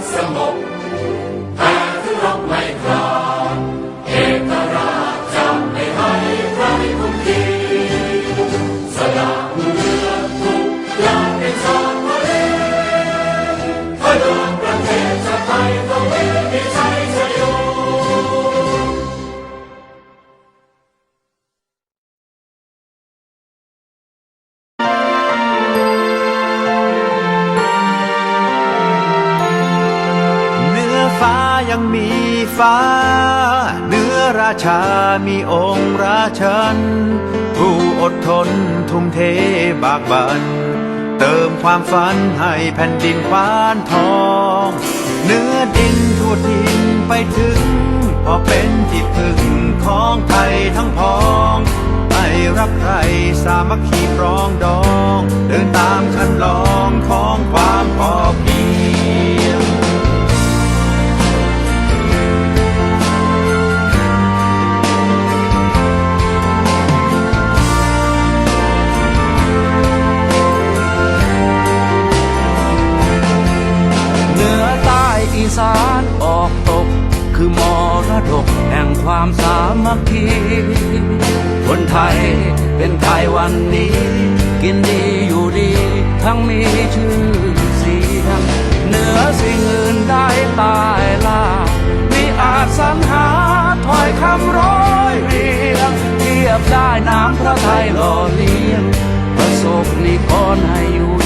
from ยังมีฟ้า เนื้อราชามีองค์ราชัน ผู้อดทนทุ่มเทบากบัน เติมความฝันให้แผ่นดินควานทอง เนื้อดินทั่วทินไปถึง พอเป็นที่พึ่งของไทยทั้งพอง ไม่รับใครสามัคคี สานออกตก คือมรดกแห่งความสามัคคีคนไทยเป็นไทยวันนี้ กินดีอยู่ดี ทั้งมีชื่อเสียงเหนือสิ่งอื่นได้ตายล่ามีอาจสรรหาถ้อยคำร้อยเรียงเทียบได้น้ำพระไทยหล่อเลี้ยงประสบนิกรให้อยู่